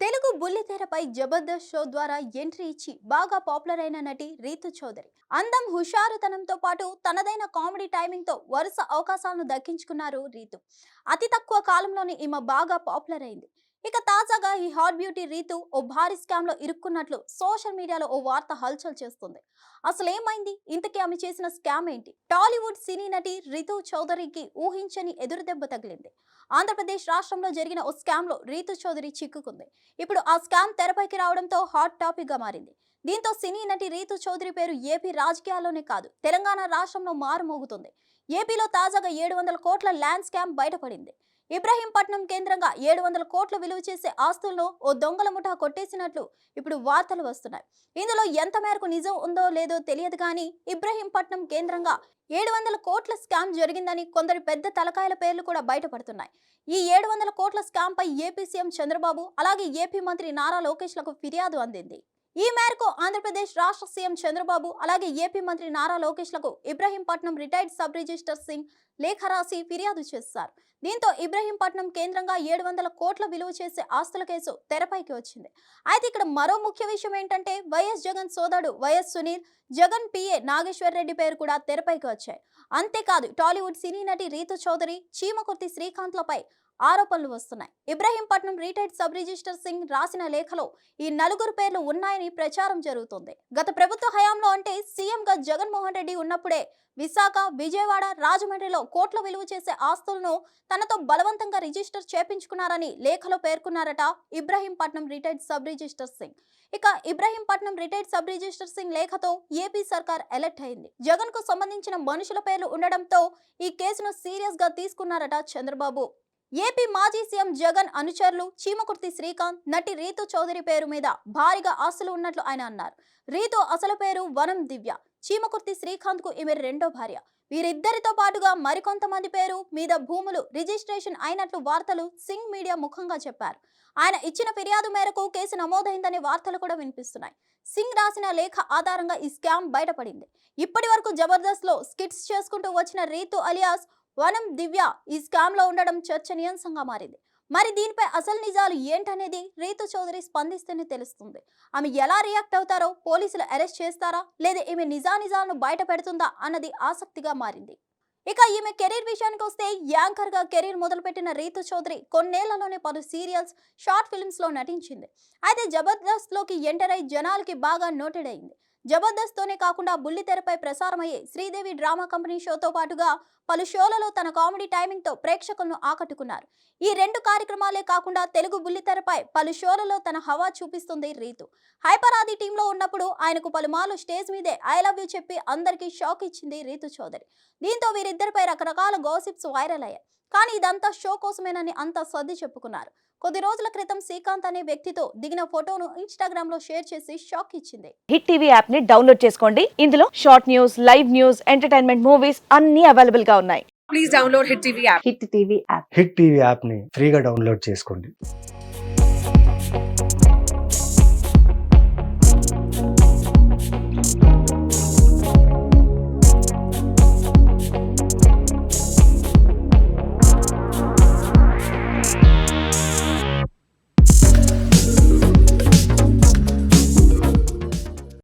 తెలుగు బుల్లితెరపై జబర్దస్త్ షో ద్వారా ఎంట్రీ ఇచ్చి బాగా పాపులర్ అయిన నటి రీతు చౌదరి. అందం హుషారుతనంతో పాటు తనదైన కామెడీ టైమింగ్తో వరుస అవకాశాలను దక్కించుకున్నారు రీతు. అతి తక్కువ కాలంలోనే ఈమె బాగా పాపులర్ అయింది. ఇక తాజాగా ఈ హాట్ బ్యూటీ రీతు ఓ భారీ స్కామ్లో ఇరుక్కున్నట్లు సోషల్ మీడియాలో ఓ వార్త హల్చల్ చేస్తుంది. అసలు ఏమైంది ఇంతకీ ఆమె చేసిన స్కామ్ ఏంటి? టాలీవుడ్ సినీ నటి రితు చౌదరికి ఊహించని ఎదురుదెబ్బ తగిలింది. ఆంధ్రప్రదేశ్ రాష్ట్రంలో జరిగిన ఓ స్కామ్లో రీతు చౌదరి చిక్కుకుంది. ఇప్పుడు ఆ స్కామ్ తెరపైకి రావడంతో హాట్ టాపిక్గా మారింది. దీంతో సినీ నటి రీతు చౌదరి పేరు ఏపీ రాజకీయాల్లోనే కాదు తెలంగాణ రాష్ట్రంలో మారుమోగుతుంది. ఏపీలో తాజాగా ఏడు వందల కోట్ల ల్యాండ్ స్కామ్ బయటపడింది. ఇబ్రహీంపట్నం కేంద్రంగా ఏడు వందల కోట్లు విలువ చేసే ఆస్తులను ఓ దొంగల ముఠా కొట్టేసినట్లు ఇప్పుడు వార్తలు వస్తున్నాయి. ఇందులో ఎంత మేరకు నిజం ఉందో లేదో తెలియదు కానీ ఇబ్రహీంపట్నం కేంద్రంగా ఏడు వందల కోట్ల స్కామ్ జరిగిందని కొందరి పెద్ద తలకాయల పేర్లు కూడా బయటపడుతున్నాయి. ఈ ఏడు వందల కోట్ల స్కామ్ పై ఏపీ సీఎం చంద్రబాబు అలాగే ఏపీ మంత్రి నారా లోకేష్లకు ఫిర్యాదు అందింది. ఈ మేరకు ఆంధ్రప్రదేశ్ రాష్ట్ర సీఎం చంద్రబాబు అలాగే ఏపీ మంత్రి Nara లోకేష్లకు Ibrahimpatnam retired sub register Singh లేఖ రాసి ఫిర్యాదు చేశారు. దీంతో ఇబ్రహీంపట్నం కేంద్రంగా ఏడు వందల కోట్ల విలువ చేసే ఆస్తుల కేసు తెరపైకి వచ్చింది. అయితే ఇక్కడ మరో ముఖ్య విషయం ఏంటంటే వైఎస్ జగన్ సోదరుడు వైఎస్ సునీల్ జగన్ పిఏ నాగేశ్వర్ రెడ్డి పేరు కూడా తెరపైకి వచ్చాయి. అంతేకాదు టాలీవుడ్ సినీ నటి రీతు చౌదరి చీమకుర్తి శ్రీకాంత్లపై ఆరోపణలు వస్తున్నాయి. Ibrahimpatnam retired sub register Singh రాసిన లేఖలో ఈ నలుగురు పేర్లు ఉన్నాయని ప్రచారం జరుగుతుంది. గత ప్రభుత్వ హయాంలో అంటే సీఎంగా జగన్మోహన్ రెడ్డి ఉన్నప్పుడే విశాఖ విజయవాడ రాజమండ్రిలో కోట్ల విలువ చేసే ఆస్తులను తనతో బలవంతంగా రిజిస్టర్ చేపించుకున్నారని లేఖలో పేర్కొన్నారట Ibrahimpatnam retired sub registrar Singh. ఇక Ibrahimpatnam retired sub registrar Singh లేఖతో AP సర్కార్ ఎలర్ట్ అయింది. జగన్కు సంబంధించిన మనుషుల పేర్లు ఉండడంతో ఈ కేసును సీరియస్గా తీసుకున్నారట చంద్రబాబు. ఏపీ మాజీ సీఎం జగన్ అనుచరులు చీమకుర్తి శ్రీకాంత్ నటి రీతు చౌదరి పేరు మీద భారీగా ఆస్తులు ఉన్నట్లు ఆయన అన్నారు. రీతు అసలు పేరు వనం దివ్య. చీమకుర్తి శ్రీకాంత్కు ఈమె రెండో భార్య. వీరిద్దరితో పాటుగా మరికొంతమంది పేరు మీద భూములు రిజిస్ట్రేషన్ అయినట్లు వార్తలు సింగ్ మీడియా ముఖంగా చెప్పారు. ఆయన ఇచ్చిన ఫిర్యాదు మేరకు కేసు నమోదైందనే వార్తలు కూడా వినిపిస్తున్నాయి. సింగ్ రాసిన లేఖ ఆధారంగా ఈ స్కామ్ బయటపడింది. ఇప్పటి వరకు జబర్దస్త్లో స్కిట్స్ చేసుకుంటూ వచ్చిన రీతు అలియాస్ వనం దివ్య ఈ స్కామ్లో ఉండడం చర్చనీయాంశంగా మారింది. మరి దీనిపై అసలు నిజాలు ఏంటనేది రీతు చౌదరి స్పందిస్తేనే తెలుస్తుంది. ఆమె ఎలా రియాక్ట్ అవుతారో పోలీసులు అరెస్ట్ చేస్తారా? లేదా ఈమె నిజానిజాలను బయట పెడుతుందా అన్నది ఆసక్తిగా మారింది. ఇక ఈమె కెరీర్ విషయానికి వస్తే యాంకర్గా కెరీర్ మొదలుపెట్టిన రీతు చౌదరి కొన్నేళ్ళలోనే పలు సీరియల్స్ షార్ట్ ఫిల్మ్స్లో నటించింది. అయితే జబర్దస్త్లోకి ఎంటర్ అయి జనాలకి బాగా నోటెడ్ అయింది. జబర్దస్త్ తోనే కాకుండా బుల్లితెరపై ప్రసారమయ్యే శ్రీదేవి డ్రామా కంపెనీ షోతో పాటుగా పలు షోలలో తన కామెడీ టైమింగ్తో ప్రేక్షకులను ఆకట్టుకున్నారు. ఈ రెండు కార్యక్రమాలే కాకుండా తెలుగు బుల్లితెరపై పలు షోలలో తన హవా చూపిస్తుంది రీతు. హైపర్ ఆది టీంలో ఉన్నప్పుడు ఆయనకు పలుమార్లు స్టేజ్ మీదే ఐ లవ్ యూ చెప్పి అందరికీ షాక్ ఇచ్చింది రీతు చౌదరి. దీంతో వీరిద్దరిపై రకరకాల గోసిప్స్ వైరల్ అయ్యాయి. కానీ ఇదంతా షో కోసమేనని అంతా సర్ది చెప్పుకున్నారు. కొద్ది రోజుల క్రితం శ్రీకాంత్ అనే వ్యక్తితో దిగిన ఫోటోను ఇన్స్టాగ్రామ్లో షేర్ చేసి షాక్ ఇచ్చింది. హిట్ టీవీ యాప్ని డౌన్లోడ్ చేసుకోండి. ఇందులో short news live news entertainment movies అన్ని అవైలబుల్గా ఉన్నాయి. please download Hit TV app. Hit TV app. Hit TV యాప్ని ఫ్రీగా డౌన్లోడ్ చేసుకోండి.